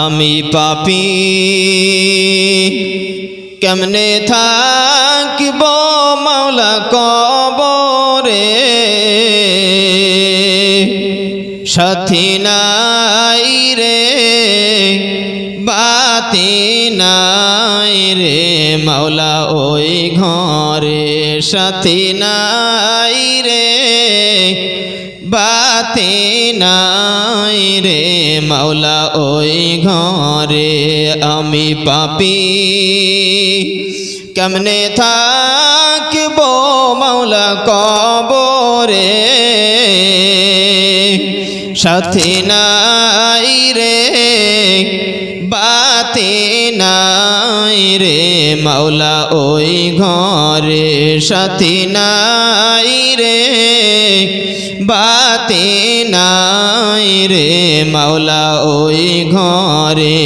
আমি পাপি। কেমনে থাকব মাওলা কবরে? সাথী নাই রে, বাতি নাই রে, মাওলা ওই ঘরে সাথী নাই রে, বাতি নাই রে, মাওলা ওই ঘরে আমি পাপি। কেমনে থাকব মাওলা কবরে? সাথী নাই রে, বাতি নাই রে, মাওলা ওই ঘরে সাথী নাই রে, বাতি নাই রে, মাওলা ওই ঘরে।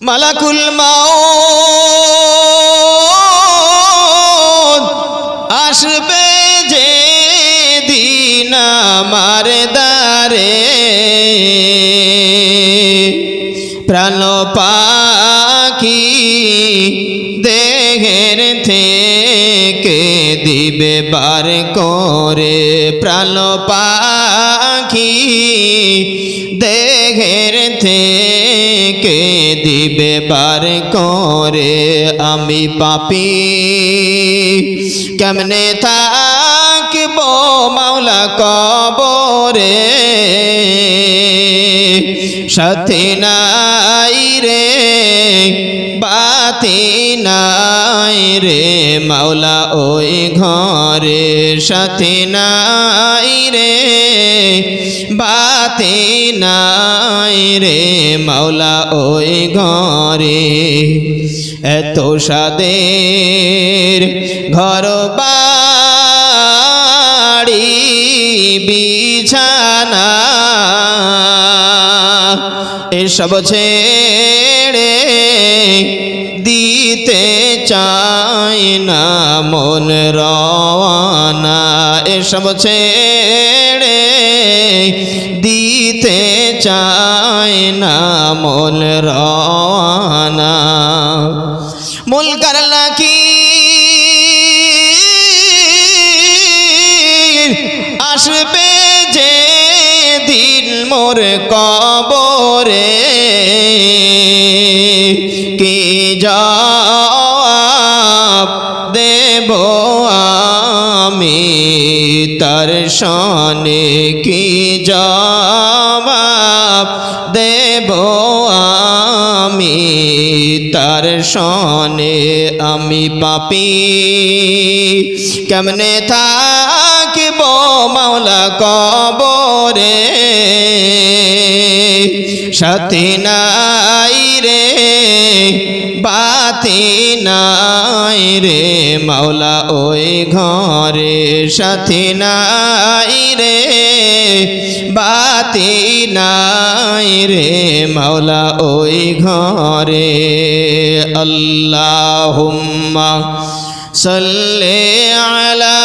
মালাকুল মাও আসবে আমার দারে। প্রাণ পাখি দেহের থেকে দিবে বার করে। প্রাণ পাখি দেহের থেকে দিবে বার করে। আমি পাপি, কেমনে থাকব মাওলা কবরে। সাথে নাই রে, বাতি নাই রে, মাওলা ওই ঘরে। সাথে নাই রে, বাতি নাই রে, মাওলা ওই ঘরে। এত সাদের ঘর বাড়ি বিছানা। এসব ছেড়ে দিতে চাই না মন রওয়ানা। এসব ছেড়ে দিতে চাই না মন রওয়ানা। মূল মোর কবরে কি জবাব দেব আমি? তার সনে কি জবাব দেব আমি? তার সনে আমি পাপি। কেমনে থাকিব মাওলা কবরে সাথী নাই রে, বাতি নাই রে, মাওলা ওই ঘরে সাথী নাই রে, বাতি নাই রে, মাওলা ওই ঘরে। আল্লাহুম্মা সাল্লি আলা